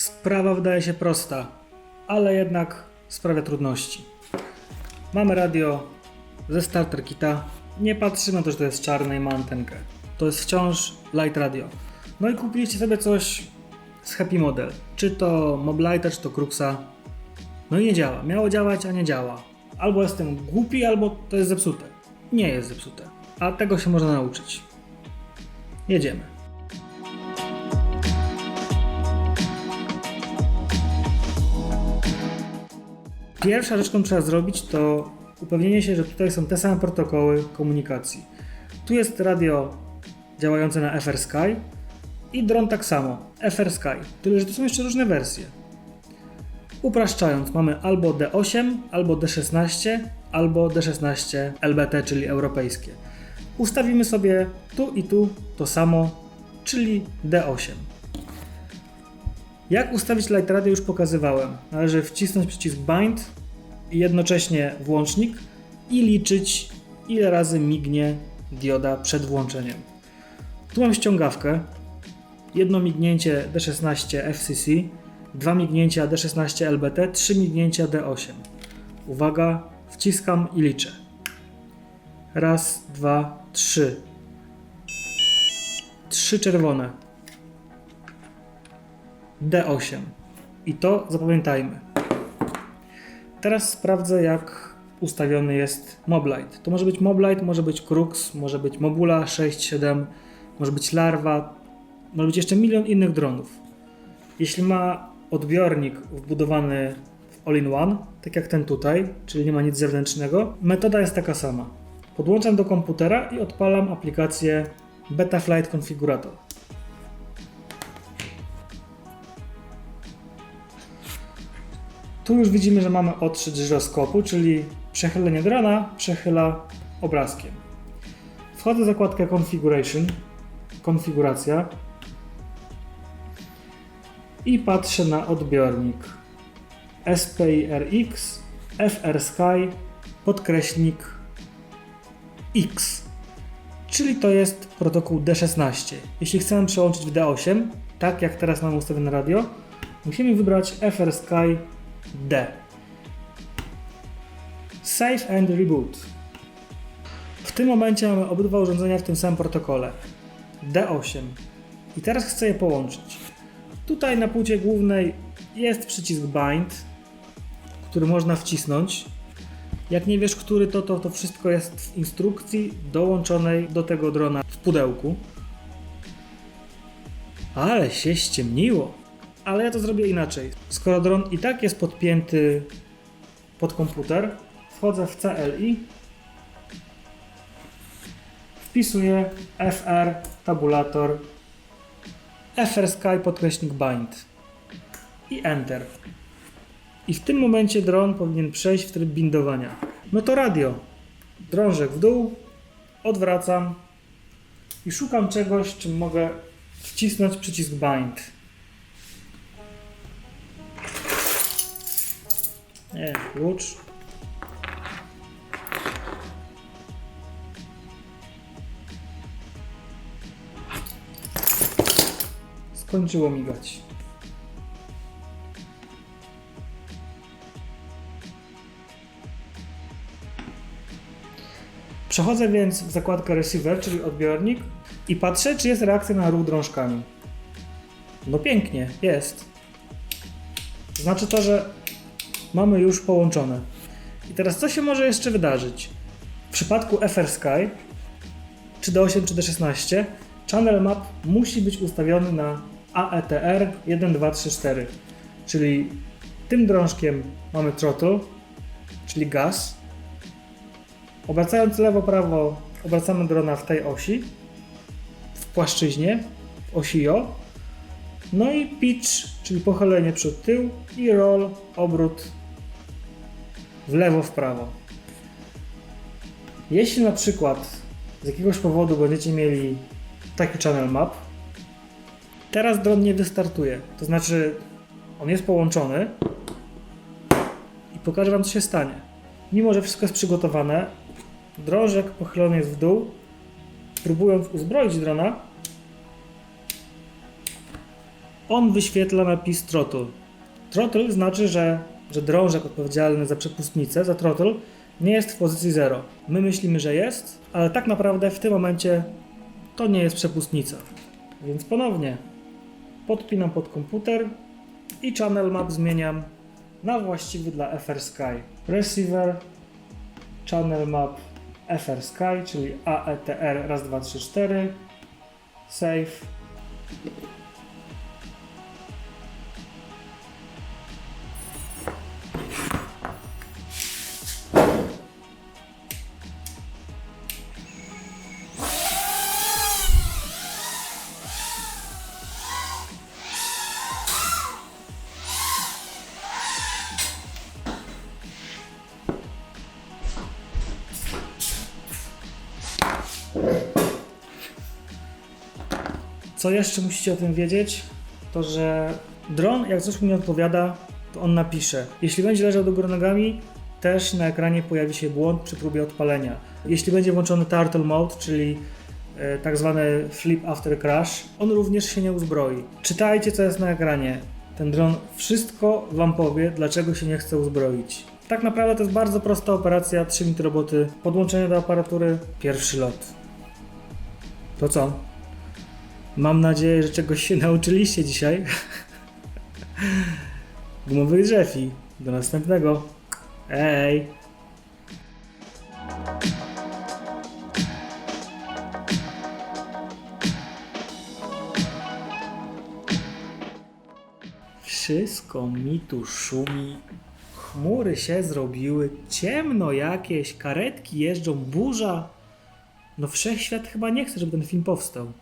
Sprawa wydaje się prosta, ale jednak sprawia trudności. Mamy radio ze starter kita. Nie patrzymy to, że to jest czarne i ma antenkę. To jest wciąż light radio. No i kupiliście sobie coś z Happy Model. Czy to Moblighta, czy to Cruxa. No i nie działa. Miało działać, a nie działa. Albo jestem głupi, albo to jest zepsute. Nie jest zepsute. A tego się można nauczyć. Jedziemy. Pierwsza rzecz, którą trzeba zrobić, to upewnienie się, że tutaj są te same protokoły komunikacji. Tu jest radio działające na FR Sky i dron tak samo, FR Sky, tyle że to są jeszcze różne wersje. Upraszczając, mamy albo D8, albo D16, albo D16 LBT, czyli europejskie. Ustawimy sobie tu i tu to samo, czyli D8. Jak ustawić Light Radio już pokazywałem. Należy wcisnąć przycisk Bind i jednocześnie włącznik i liczyć ile razy mignie dioda przed włączeniem. Tu mam ściągawkę, jedno mignięcie D16 FCC, dwa mignięcia D16 LBT, trzy mignięcia D8. Uwaga, wciskam i liczę. Raz, dwa, trzy. Trzy czerwone. D8. I to zapamiętajmy. Teraz sprawdzę, jak ustawiony jest Moblight. To może być Moblight, może być Crux, może być Mobula 6.7, może być Larva, może być jeszcze milion innych dronów. Jeśli ma odbiornik wbudowany w all-in-one, tak jak ten tutaj, czyli nie ma nic zewnętrznego, metoda jest taka sama. Podłączam do komputera i odpalam aplikację Betaflight Configurator. Tu już widzimy, że mamy odczyt żyroskopu, czyli przechylenie drona przechyla obrazkiem. Wchodzę w zakładkę Configuration, konfiguracja i patrzę na odbiornik SPIRX FR Sky podkreśnik X, czyli to jest protokół D16. Jeśli chcemy przełączyć w D8, tak jak teraz mamy ustawione radio, musimy wybrać FR Sky D. Save and Reboot. W tym momencie mamy obydwa urządzenia w tym samym protokole. D8. I teraz chcę je połączyć. Tutaj na płycie głównej jest przycisk Bind, który można wcisnąć. Jak nie wiesz, który to, to, to wszystko jest w instrukcji dołączonej do tego drona w pudełku. Ale się ściemniło. Ale ja to zrobię inaczej. Skoro dron i tak jest podpięty pod komputer, wchodzę w CLI, wpisuję FR tabulator FR Sky podkreśnik bind i Enter. I w tym momencie dron powinien przejść w tryb bindowania. No to radio. Drążek w dół, odwracam i szukam czegoś, czym mogę wcisnąć przycisk bind. Nie, klucz. Skończyło migać. Przechodzę więc w zakładkę receiver, czyli odbiornik i patrzę, czy jest reakcja na ruch drążkami. No pięknie, jest. Znaczy to, że mamy już połączone. I teraz co się może jeszcze wydarzyć? W przypadku FR Sky, czy D8, czy D16, channel map musi być ustawiony na AETR 1234, czyli tym drążkiem mamy throttle, czyli gaz. Obracając lewo-prawo, obracamy drona w tej osi, w płaszczyźnie, w osi Jo. No i pitch, czyli pochylenie przód tył i roll, obrót w lewo, w prawo. Jeśli na przykład z jakiegoś powodu będziecie mieli taki channel map, teraz dron nie wystartuje. To znaczy, on jest połączony i pokażę Wam, co się stanie. Mimo, że wszystko jest przygotowane, drążek pochylony jest w dół. Próbując uzbroić drona, on wyświetla napis throttle. Throttle znaczy, że, że drążek odpowiedzialny za przepustnicę, za throttle, nie jest w pozycji 0. My myślimy, że jest, ale tak naprawdę w tym momencie to nie jest przepustnica. Więc ponownie podpinam pod komputer i channel map zmieniam na właściwy dla FR Sky. Receiver, channel map FR Sky, czyli AETR raz, dwa, trzy, cztery. Save. Co jeszcze musicie o tym wiedzieć? To, że dron, jak coś mu nie odpowiada, to on napisze. Jeśli będzie leżał do góry nogami, też na ekranie pojawi się błąd przy próbie odpalenia. Jeśli będzie włączony turtle mode, czyli e, tak zwany flip after crash, on również się nie uzbroi. Czytajcie, co jest na ekranie. Ten dron wszystko Wam powie, dlaczego się nie chce uzbroić. Tak naprawdę to jest bardzo prosta operacja, 3 minuty roboty, podłączenie do aparatury, pierwszy lot. To co? Mam nadzieję, że czegoś się nauczyliście dzisiaj. Gumowych drzewi. Do następnego. Ej! Wszystko mi tu szumi. Chmury się zrobiły, ciemno jakieś, karetki jeżdżą, burza. No wszechświat chyba nie chce, żeby ten film powstał.